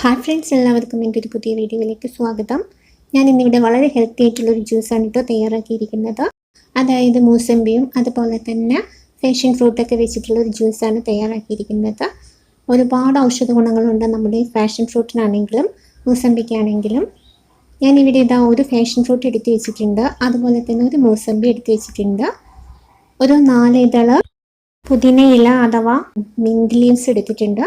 Hi friends എല്ലാവർക്കും എന്റെ ഒരു പുതിയ വീഡിയോയിലേക്ക് സ്വാഗതം. ഞാൻ ഇന്നിവിടെ വളരെ ഹെൽത്തി ആയിട്ടുള്ളൊരു ജ്യൂസാണ് കേട്ടോ തയ്യാറാക്കിയിരിക്കുന്നത്. അതായത് മൂസമ്പിയും അതുപോലെ തന്നെ ഫാഷൻ ഫ്രൂട്ടൊക്കെ വെച്ചിട്ടുള്ള ഒരു ജ്യൂസാണ് തയ്യാറാക്കിയിരിക്കുന്നത്. ഒരുപാട് ഔഷധ ഗുണങ്ങളുണ്ട് നമ്മുടെ ഫാഷൻ ഫ്രൂട്ടിനാണെങ്കിലും മൂസമ്പിക്കാണെങ്കിലും. ഞാനിവിടെ ഇതാ ഒരു ഫാഷൻ ഫ്രൂട്ട് എടുത്തു വെച്ചിട്ടുണ്ട്. അതുപോലെ തന്നെ ഒരു മൂസമ്പി എടുത്തു വെച്ചിട്ടുണ്ട്. ഒരു നാല് ഇതൾ അഥവാ മിന്റ് ലീവ്സ് എടുത്തിട്ടുണ്ട്.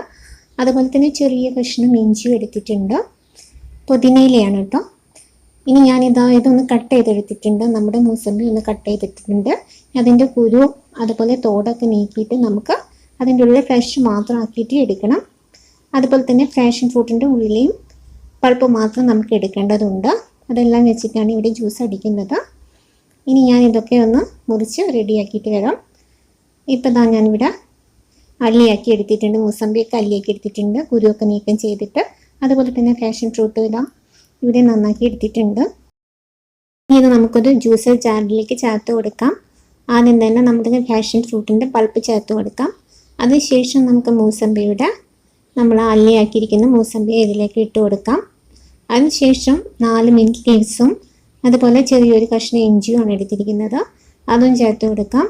അതുപോലെ തന്നെ ചെറിയ കഷ്ണം ഇഞ്ചിയും എടുത്തിട്ടുണ്ട്. പുതിനയിലയാണ് കേട്ടോ. ഇനി ഞാനിതാ ഇതൊന്ന് കട്ട് ചെയ്തെടുത്തിട്ടുണ്ട്. നമ്മുടെ മൂസമ്പി ഒന്ന് കട്ട് ചെയ്തിട്ടുണ്ട്. അതിന്റെ കുരു അതുപോലെ തോടൊക്കെ നീക്കിയിട്ട് നമുക്ക് അതിന്റെ ഉള്ളിൽ ഫ്രഷ് മാത്രം ആക്കിയിട്ട് എടുക്കണം. അതുപോലെ തന്നെ ഫ്രാഷൻ ഫ്രൂട്ടിന്റെ ഉള്ളിലെയും പൾപ്പ് മാത്രം നമുക്ക് എടുക്കേണ്ടതുണ്ട്. അതെല്ലാം വെച്ചിട്ടാണ് ഇവിടെ ജ്യൂസ് അടിക്കുന്നത്. ഇനി ഞാൻ ഇതൊക്കെ ഒന്ന് മുറിച്ച് റെഡിയാക്കിയിട്ട് വരാം. ഇപ്പം ഞാനിവിടെ അള്ളിയാക്കി എടുത്തിട്ടുണ്ട് മൂസമ്പിയൊക്കെ അള്ളിയാക്കി എടുത്തിട്ടുണ്ട് കുരുവൊക്കെ നീക്കം ചെയ്തിട്ട്. അതുപോലെ തന്നെ ഫാഷൻ ഫ്രൂട്ട് ഇതാ ഇവിടെ നന്നാക്കി എടുത്തിട്ടുണ്ട്. ഇനി ഇത് നമുക്കൊരു ജ്യൂസർ ജാറിലേക്ക് ചേർത്ത് കൊടുക്കാം. ആദ്യം തന്നെ നമുക്ക് ഫാഷൻ ഫ്രൂട്ടിന്റെ പൾപ്പ് ചേർത്ത് കൊടുക്കാം. അതിനുശേഷം നമുക്ക് മൂസമ്പിയുടെ നമ്മൾ അള്ളിയാക്കിയിരിക്കുന്ന മൂസമ്പി ഇതിലേക്ക് ഇട്ട് കൊടുക്കാം. അതിനുശേഷം നാല് മിനിറ്റ് ലീവ്സും അതുപോലെ ചെറിയൊരു കഷ്ണ ഇഞ്ചിയുമാണ് എടുത്തിരിക്കുന്നത്. അതും ചേർത്ത് കൊടുക്കാം.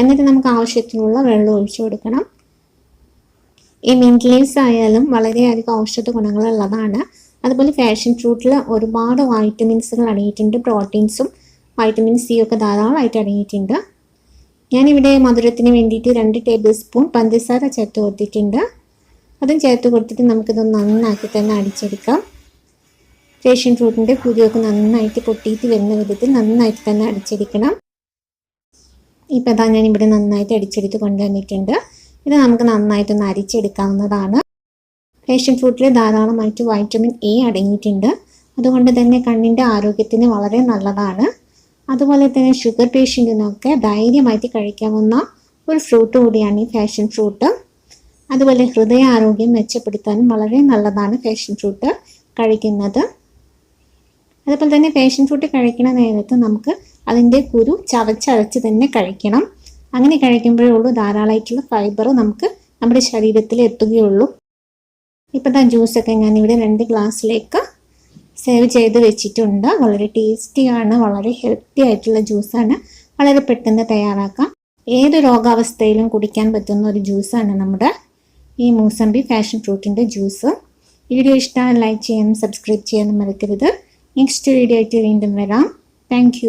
എന്നിട്ട് നമുക്ക് ആവശ്യത്തിനുള്ള വെള്ളം ഒഴിച്ചു കൊടുക്കണം. ഈ മിന്റ് ലീവ്സ് ആയാലും വളരെയധികം ഔഷധ ഗുണങ്ങളുള്ളതാണ്. അതുപോലെ ഫാഷൻ ഫ്രൂട്ടിൽ ഒരുപാട് വൈറ്റമിൻസുകൾ അടങ്ങിയിട്ടുണ്ട്. പ്രോട്ടീൻസും വൈറ്റമിൻ സി ഒക്കെ ധാരാളമായിട്ട് അടങ്ങിയിട്ടുണ്ട്. ഞാനിവിടെ മധുരത്തിന് വേണ്ടിയിട്ട് രണ്ട് ടേബിൾ സ്പൂൺ പഞ്ചസാര ചേർത്ത് കൊടുത്തിട്ടുണ്ട്. അതും ചേർത്ത് കൊടുത്തിട്ട് നമുക്കിത് നന്നാക്കി തന്നെ അടിച്ചെടുക്കാം. ഫേഷ്യൻ ഫ്രൂട്ടിന്റെ കുരുവൊക്കെ നന്നായിട്ട് പൊട്ടിയിട്ട് വരുന്ന വിധത്തിൽ നന്നായിട്ട് തന്നെ അടിച്ചെടുക്കണം. ഇപ്പം അതാ ഞാനിവിടെ നന്നായിട്ട് അടിച്ചെടുത്ത് കൊണ്ടുവന്നിട്ടുണ്ട്. ഇത് നമുക്ക് നന്നായിട്ട് അരിച്ചെടുക്കാവുന്നതാണ്. റേഷൻ ഫ്രൂട്ടിൽ ധാരാളമായിട്ട് വൈറ്റമിൻ എ അടങ്ങിയിട്ടുണ്ട്. അതുകൊണ്ട് തന്നെ കണ്ണിന്റെ ആരോഗ്യത്തിന് വളരെ നല്ലതാണ്. അതുപോലെ തന്നെ ഷുഗർ പേഷ്യന്റിനൊക്കെ ധൈര്യമായിട്ട് കഴിക്കാവുന്ന ഒരു ഫ്രൂട്ട് കൂടിയാണ് ഈ ഫാഷൻ ഫ്രൂട്ട് അതുപോലെ ഹൃദയ ആരോഗ്യം മെച്ചപ്പെടുത്താനും വളരെ നല്ലതാണ് ഫാഷൻ ഫ്രൂട്ട് കഴിക്കുന്നത്. അതുപോലെ തന്നെ ഫാഷൻ ഫ്രൂട്ട് കഴിക്കുന്ന നേരത്ത് നമുക്ക് അതിന്റെ കുരു ചവച്ചരച്ച് തന്നെ കഴിക്കണം. അങ്ങനെ കഴിക്കുമ്പോഴേ ഉള്ളൂ. ധാരാളമായിട്ടുള്ള ഫൈബർ നമുക്ക് നമ്മുടെ ശരീരത്തിൽ എത്തുകയുള്ളൂ. ഇപ്പം താ ജ്യൂസൊക്കെ ഞാനിവിടെ രണ്ട് ഗ്ലാസ്സിലേക്ക് സേവ് ചെയ്ത് വെച്ചിട്ടുണ്ട്. വളരെ ടേസ്റ്റിയാണ് വളരെ ഹെൽത്തി ആയിട്ടുള്ള ജ്യൂസാണ് വളരെ പെട്ടെന്ന് തയ്യാറാക്കാം. ഏത് രോഗാവസ്ഥയിലും കുടിക്കാൻ പറ്റുന്ന ഒരു ജ്യൂസാണ് നമ്മുടെ ഈ മൂസമ്പി ഫാഷൻ ഫ്രൂട്ടിന്റെ ജ്യൂസ് വീഡിയോ ഇഷ്ടമായി ലൈക്ക് ചെയ്യാനും സബ്സ്ക്രൈബ് ചെയ്യാനും മറക്കരുത്. നെക്സ്റ്റ് വീഡിയോ ആയിട്ട് വീണ്ടും വരാം. താങ്ക്